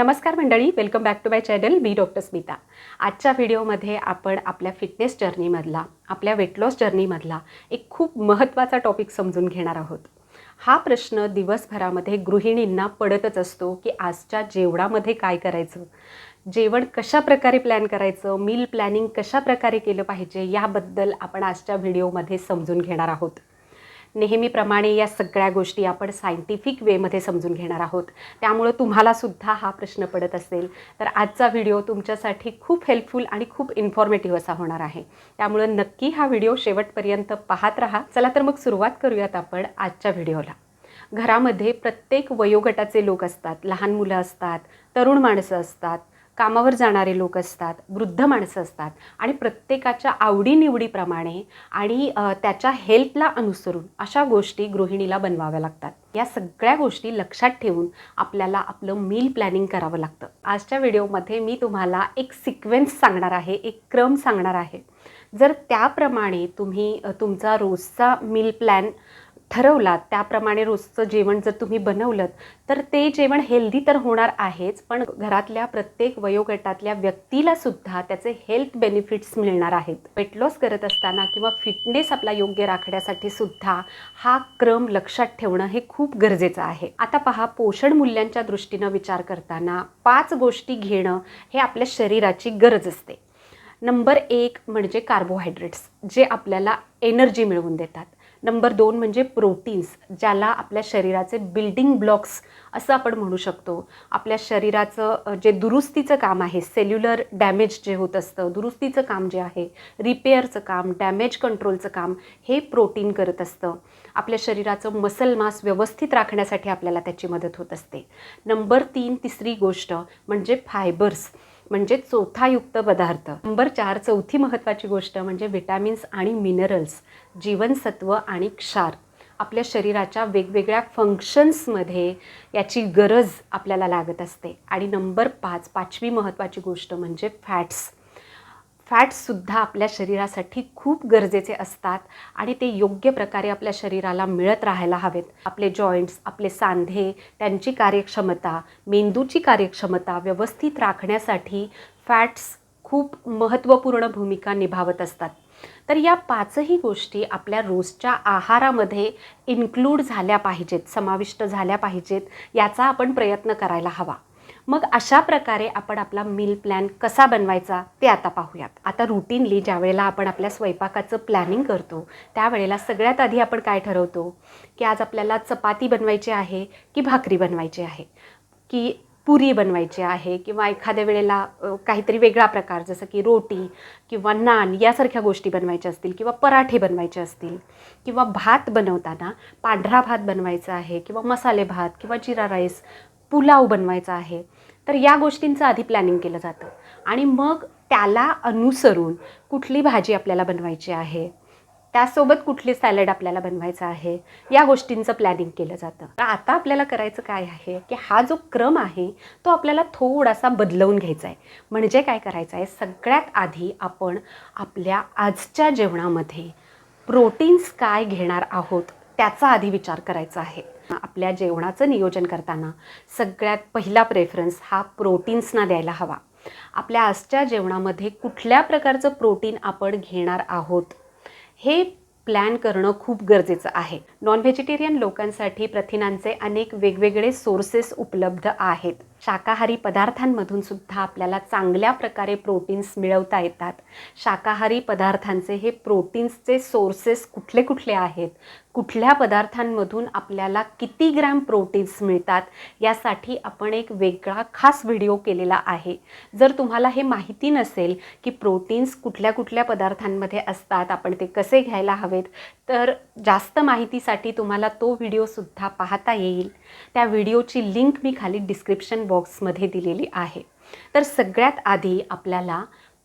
नमस्कार मंडळी welcome back to my channel me doctor Smita. आजच्या व्हिडिओमध्ये आपण आपल्या फिटनेस जर्नीमधला आपल्या वेट लॉस जर्नीमधला एक खूप महत्त्वाचा टॉपिक समजून घेणार आहोत. हा प्रश्न दिवसभरामध्ये गृहिणींना पडतच असतो की आजच्या जेवणामध्ये काय करायचं? जेवण कशा प्रकारे प्लॅन करायचं? मील प्लॅनिंग कशा प्रकारे केलं पाहिजे? याबद्दल आपण आजच्या व्हिडिओमध्ये समजून घेणार आहोत. नेहमीप्रमाणे या सगळ्या गोष्टी आपण सायंटिफिक वेमध्ये समजून घेणार आहोत. त्यामुळं तुम्हालासुद्धा हा प्रश्न पडत असेल. तर आजचा व्हिडिओ तुमच्यासाठी खूप हेल्पफुल आणि खूप इन्फॉर्मेटिव्ह असा होणार आहे. त्यामुळं नक्की हा व्हिडिओ शेवटपर्यंत पाहत राहा. चला तर मग सुरुवात करूयात आपण आजच्या व्हिडिओला घरामध्ये प्रत्येक वयोगटाचे लोक असतात. लहान मुलं असतात तरुण माणसं असतात कामावर जाणारे लोक असतात वृद्ध माणसं असतात आणि प्रत्येकाच्या आवडीनिवडीप्रमाणे आणि त्याच्या हेल्थला अनुसरून अशा गोष्टी गृहिणीला बनवाव्या लागतात. या सगळ्या गोष्टी लक्षात ठेवून आपल्याला आपलं मील प्लॅनिंग करावं लागतं. आजच्या व्हिडिओमध्ये मी तुम्हाला एक सिक्वेन्स सांगणार आहे एक क्रम सांगणार आहे. जर त्याप्रमाणे तुम्ही तुमचा रोजचा मील प्लॅन ठरवलात त्याप्रमाणे रोजचं जेवण जर तुम्ही बनवलं तर ते जेवण हेल्दी तर होणार आहेच पण घरातल्या प्रत्येक वयोगटातल्या व्यक्तीला सुद्धा त्याचे हेल्थ बेनिफिट्स मिळणार आहेत. वेट लॉस करत असताना किंवा फिटनेस आपला योग्य राखण्यासाठी सुद्धा हा क्रम लक्षात ठेवणं हे खूप गरजेचं आहे. आता पहा पोषण मूल्यांच्या दृष्टीनं विचार करताना पाच गोष्टी घेणं हे आपल्या शरीराची गरज असते. नंबर एक म्हणजे कार्बोहायड्रेट्स जे आपल्याला एनर्जी मिळवून देतात. नंबर दोन म्हणजे प्रोटीन्स ज्याला आपल्या शरीराचे बिल्डिंग ब्लॉक्स असं आपण म्हणू शकतो. आपल्या शरीराचं जे दुरुस्तीचं काम आहे सेल्युलर डॅमेज जे होत असतं दुरुस्तीचं काम जे आहे रिपेअरचं काम डॅमेज कंट्रोलचं काम हे प्रोटीन करत असतं. आपल्या शरीराचं मसल मास व्यवस्थित राखण्यासाठी आपल्याला त्याची मदत होत असते. नंबर तीन तिसरी गोष्ट म्हणजे फायबर्स. म्हणजे चोथायुक्त पदार्थ. नंबर चार चौथी महत्त्वाची गोष्ट म्हणजे व्हिटॅमिन्स आणि मिनरल्स जीवनसत्व आणि क्षार. आपल्या शरीराच्या वेगवेगळ्या फंक्शन्समध्ये याची गरज आपल्याला लागत असते. आणि नंबर पाच पाचवी महत्त्वाची गोष्ट म्हणजे फॅट्स. फॅट्ससुद्धा आपल्या शरीरासाठी खूप गरजेचे असतात आणि ते योग्य प्रकारे आपल्या शरीराला मिळत राहायला हवेत. आपले जॉईंट्स आपले सांधे त्यांची कार्यक्षमता मेंदूची कार्यक्षमता व्यवस्थित राखण्यासाठी फॅट्स खूप महत्त्वपूर्ण भूमिका निभावत असतात. तर या पाचही गोष्टी आपल्या रोजच्या आहारामध्ये इन्क्लूड झाल्या पाहिजेत समाविष्ट झाल्या पाहिजेत याचा आपण प्रयत्न करायला हवा. मग अशा प्रकारे आपण आपला मील प्लॅन कसा बनवायचा ते आता पाहूयात. आता रुटीनली ज्या वेळेला आपण आपल्या स्वयंपाकाचं प्लॅनिंग करतो त्यावेळेला सगळ्यात आधी आपण काय ठरवतो? की आज आपल्याला चपाती बनवायची आहे की भाकरी बनवायची आहे? की पुरी बनवायची आहे किंवा एखाद्या वेळेला काहीतरी वेगळा प्रकार जसं की रोटी किंवा नान यासारख्या गोष्टी बनवायच्या असतील किंवा पराठे बनवायचे असतील किंवा भात बनवताना पांढरा भात बनवायचा आहे किंवा मसाले भात किंवा जिरा राईस पुलाव बनवायचा आहे. तर या गोष्टींचं आधी प्लॅनिंग केलं जातं. आणि मग त्याला अनुसरून कुठली भाजी आपल्याला बनवायची आहे त्यासोबत कुठली सॅलड आपल्याला बनवायचं आहे या गोष्टींचं प्लॅनिंग केलं जातं. तर आता आपल्याला करायचं काय आहे की हा जो क्रम आहे तो आपल्याला थोडासा बदलवून घ्यायचा आहे. म्हणजे काय करायचं आहे? सगळ्यात आधी आपण आपल्या आजच्या जेवणामध्ये प्रोटीन्स काय घेणार आहोत त्याचा आधी विचार करायचा आहे. आपल्या जेवणाचं नियोजन करताना सगळ्यात पहिला प्रेफरन्स हा प्रोटीन्सना द्यायला हवा. आपल्या आजच्या जेवणामध्ये कुठल्या प्रकारचं प्रोटीन आपण घेणार आहोत हे प्लॅन करणं खूप गरजेचं आहे. नॉन व्हेजिटेरियन लोकांसाठी प्रथिनांचे अनेक वेगवेगळे सोर्सेस उपलब्ध आहेत. शाकाहारी पदार्थांमधून सुद्धा आपल्याला चांगल्या प्रकारे प्रोटीन्स मिळवता येतात. शाकाहारी पदार्थांचे हे प्रोटीन्सचे सोर्सेस कुठले कुठले आहेत? कुठल्या पदार्थांमधून आपल्याला किती ग्रॅम प्रोटीन्स मिळतात? यासाठी आपण एक वेगळा खास व्हिडिओ केलेला आहे. जर तुम्हाला हे माहिती नसेल की प्रोटीन्स कुठल्या कुठल्या पदार्थांमध्ये असतात आपण ते कसे घ्यायला हवेत तर जास्त माहितीसाठी तुम्हाला तो व्हिडिओसुद्धा पाहता येईल. त्या व्हिडिओची लिंक मी खाली डिस्क्रिप्शन बॉक्समध्ये दिलेली आहे. तर सगळ्यात आधी आपल्याला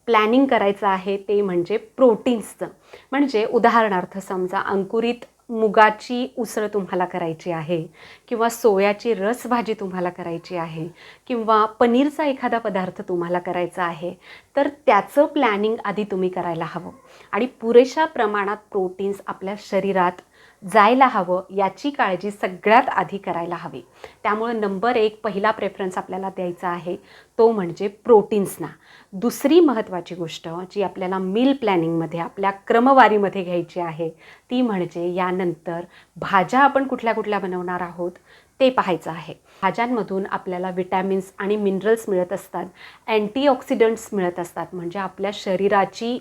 प्लॅनिंग करायचं आहे ते म्हणजे प्रोटीन्सचं म्हणजे उदाहरणार्थ समजा अंकुरित मुगाची उसळ तुम्हाला करायची आहे किंवा सोयाची रसभाजी तुम्हाला करायची आहे किंवा पनीरचा एखादा पदार्थ तुम्हाला करायचा आहे तर त्याचं प्लॅनिंग आधी तुम्ही करायला हवं. आणि पुरेशा प्रमाणात प्रोटीन्स आपल्या शरीरात जायला हवं याची काळजी सगळ्यात आधी करायला हवी. त्यामुळं नंबर एक पहिला प्रेफरन्स आपल्याला द्यायचा आहे तो म्हणजे प्रोटीन्सना. दुसरी महत्त्वाची गोष्ट जी आपल्याला मील प्लॅनिंगमध्ये आपल्या क्रमवारीमध्ये घ्यायची आहे ती म्हणजे यानंतर भाज्या आपण कुठल्या कुठल्या बनवणार आहोत ते पाहायचं आहे. भाज्यांमधून आपल्याला विटॅमिन्स आणि मिनरल्स मिळत असतात. अँटीऑक्सिडंट्स मिळत असतात. म्हणजे आपल्या शरीराची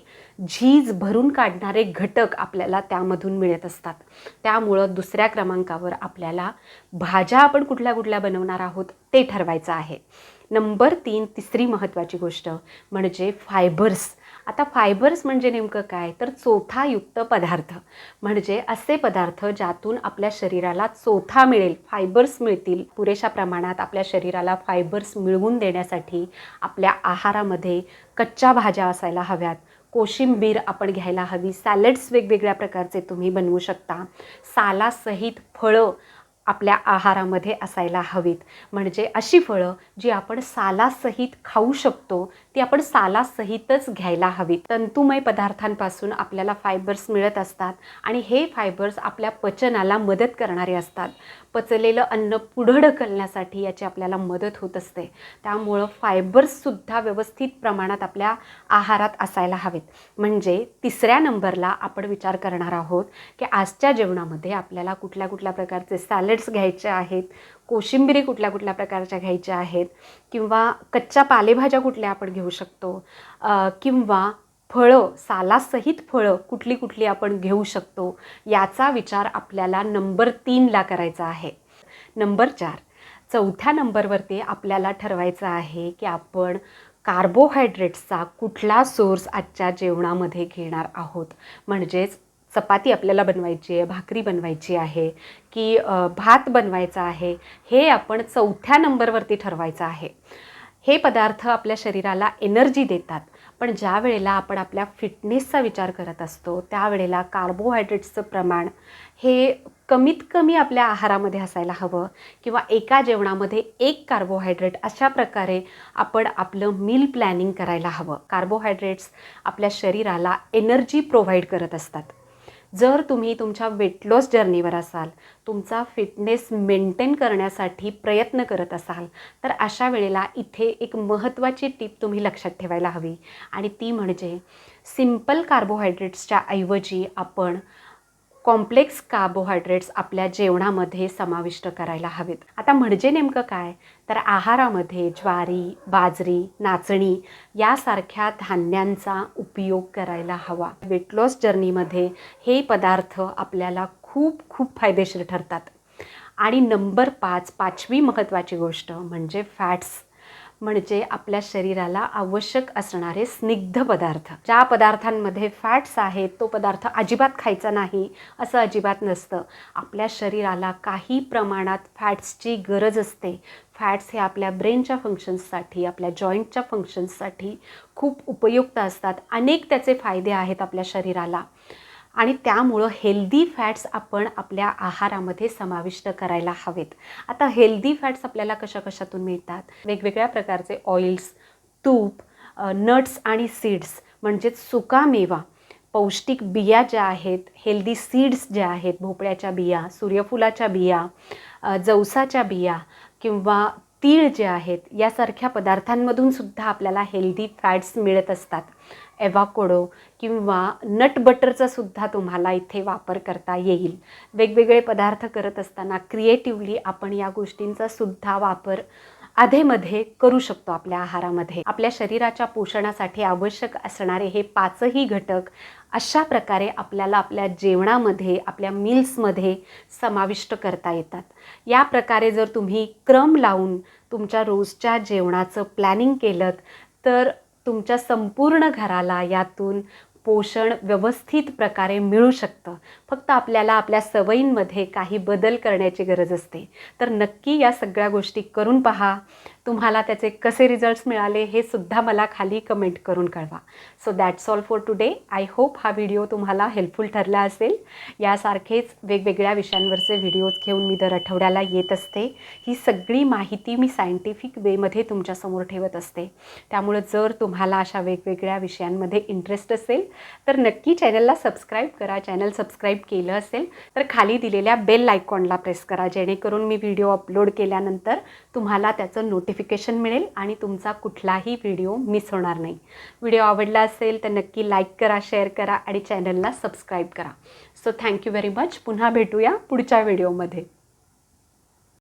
झीज भरून काढणारे घटक आपल्याला त्यामधून मिळत असतात. त्यामुळं दुसऱ्या क्रमांकावर आपल्याला भाज्या आपण कुठल्या कुठल्या बनवणार आहोत ते ठरवायचं आहे. नंबर तीन तिसरी महत्त्वाची गोष्ट म्हणजे फायबर्स. आता फायबर्स म्हणजे नेमकं काय? तर चोथायुक्त पदार्थ. म्हणजे असे पदार्थ ज्यातून आपल्या शरीराला चोथा मिळेल फायबर्स मिळतील. पुरेशा प्रमाणात आपल्या शरीराला फायबर्स मिळवून देण्यासाठी आपल्या आहारामध्ये कच्च्या भाज्या असायला हव्यात. कोशिंबीर आपण घ्यायला हवी. सॅलड्स वेगवेगळ्या प्रकारचे तुम्ही बनवू शकता. सालासहित फळं आपल्या आहारामध्ये असायला हवीत. म्हणजे अशी फळं जी आपण सालासहित खाऊ शकतो ती आपण सालासहितच घ्यायला हवीत. तंतुमय पदार्थांपासून आपल्याला फायबर्स मिळत असतात आणि हे फायबर्स आपल्या पचनाला मदत करणारे असतात. पचलेलं अन्न पुढं ढकलण्यासाठी याची आपल्याला मदत होत असते. त्यामुळं फायबर्ससुद्धा व्यवस्थित प्रमाणात आपल्या आहारात असायला हवेत. म्हणजे तिसऱ्या नंबरला आपण विचार करणार आहोत की आजच्या जेवणामध्ये आपल्याला कुठल्या कुठल्या प्रकारचे सॅलड्स घ्यायचे आहेत कोशिंबिरी कुठल्या कुठल्या प्रकारच्या घ्यायच्या आहेत किंवा कच्च्या पालेभाज्या कुठल्या आपण घेऊ शकतो किंवा फळं सालासहित फळं कुठली कुठली आपण घेऊ शकतो याचा विचार आपल्याला नंबर तीनला करायचा आहे. नंबर चार चौथ्या नंबरवरती आपल्याला ठरवायचं आहे की आपण कार्बोहायड्रेट्सचा कुठला सोर्स आजच्या जेवणामध्ये घेणार आहोत. म्हणजेच चपाती आपल्याला बनवायची आहे भाकरी बनवायची आहे की भात बनवायचा आहे हे आपण चौथ्या नंबरवरती ठरवायचं आहे. हे पदार्थ आपल्या शरीराला एनर्जी देतात. पण ज्या वेळेला आपण आपल्या फिटनेसचा विचार करत असतो त्यावेळेला कार्बोहायड्रेट्सचं प्रमाण हे कमीत कमी आपल्या आहारामध्ये असायला हवं किंवा एका जेवणामध्ये एक कार्बोहायड्रेट अशा प्रकारे आपण आपलं मील प्लॅनिंग करायला हवं. कार्बोहायड्रेट्स आपल्या शरीराला एनर्जी प्रोव्हाइड करत असतात. जर तुम्ही तुमच्या वेट लॉस जर्नीवर असाल तुमचा फिटनेस मेंटेन करण्यासाठी प्रयत्न करत असाल तर अशा वेळेला इथे एक महत्त्वाची टीप तुम्ही लक्षात ठेवायला हवी. आणि ती म्हणजे सिंपल कार्बोहायड्रेट्सच्या ऐवजी आपण कॉम्प्लेक्स कार्बोहायड्रेट्स आपल्या जेवणामध्ये समाविष्ट करायला हवेत. आता म्हणजे नेमकं काय? तर आहारामध्ये ज्वारी बाजरी नाचणी यासारख्या धान्यांचा उपयोग करायला हवा. वेट लॉस जर्नीमध्ये हे पदार्थ आपल्याला खूप खूप फायदेशीर ठरतात. आणि नंबर पाच पाचवी महत्त्वाची गोष्ट म्हणजे फॅट्स म्हणजे आपल्या शरीराला आवश्यक असणारे स्निग्ध पदार्थ. ज्या पदार्थांमध्ये फॅट्स आहेत तो पदार्थ अजिबात खायचा नाही असं अजिबात नसतं. आपल्या शरीराला काही प्रमाणात फॅट्सची गरज असते. फॅट्स हे आपल्या ब्रेनच्या फंक्शन्ससाठी आपल्या जॉईंटच्या फंक्शन्ससाठी खूप उपयुक्त असतात. अनेक त्याचे फायदे आहेत आपल्या शरीराला. आणि त्यामुळं हेल्दी फॅट्स आपण आपल्या आहारामध्ये समाविष्ट करायला हवेत. आता हेल्दी फॅट्स आपल्याला कशा कशातून मिळतात? वेगवेगळ्या प्रकारचे ऑइल्स तूप नट्स आणि सीड्स म्हणजेच सुका मेवा पौष्टिक बिया ज्या आहेत हेल्दी सीड्स ज्या आहेत भोपळ्याच्या बिया सूर्यफुलाच्या बिया जवसाच्या बिया किंवा तीळ जे आहेत यासारख्या पदार्थांमधून सुद्धा आपल्याला हेल्दी फॅट्स मिळत असतात. एवाकोडो किंवा नट बटरचा सुद्धा तुम्हाला इथे वापर करता येईल. वेगवेगळे पदार्थ करत असताना क्रिएटिव्हली आपण या गोष्टींचा सुद्धा वापर आधेमध्ये करू शकतो आपल्या आहारामध्ये. आपल्या शरीराच्या पोषणासाठी आवश्यक असणारे हे पाचही घटक अशा प्रकारे आपल्याला आपल्या जेवणामध्ये आपल्या मील्समध्ये समाविष्ट करता येतात. या प्रकारे जर तुम्ही क्रम लावून तुमच्या रोजच्या जेवणाचं प्लॅनिंग केलं तर तुमच्या संपूर्ण घराला यातून पोषण व्यवस्थित प्रकारे मिळू शकतं. फक्त आपल्याला आपल्या सवयींमध्ये काही बदल करण्याची गरज असते. तर नक्की या सगळ्या गोष्टी करून पहा. तुम्हाला त्याचे कसे रिझल्ट्स मिळाले हे सुद्धा मला खाली कमेंट करून कळवा. So that's all for today I hope हा व्हिडिओ तुम्हाला हेल्पफुल ठरला असेल. यासारखेच वेगवेगळ्या विषयांवरचे व्हिडिओज घेऊन मी दर आठवड्याला येत असते. ही सगळी माहिती मी सायंटिफिक वेमध्ये तुमच्यासमोर ठेवत असते. त्यामुळं जर तुम्हाला अशा वेगवेगळ्या विषयांमध्ये इंटरेस्ट असेल तर नक्की चॅनलला सबस्क्राईब करा. चॅनल सबस्क्राईब केलं असेल तर खाली दिलेल्या बेल आयकॉनला प्रेस करा. जेणेकरून मी व्हिडिओ अपलोड केल्यानंतर तुम्हाला त्याचं नोटिफिकेशन मिळेल आणि तुमचा कुठलाही व्हिडिओ मिस होणार नाही. व्हिडिओ आवडला असेल तर नक्की लाईक करा शेअर करा आणि चॅनलला सबस्क्राईब करा. सो थँक्यू व्हेरी मच पुन्हा भेटूया पुढच्या व्हिडिओमध्ये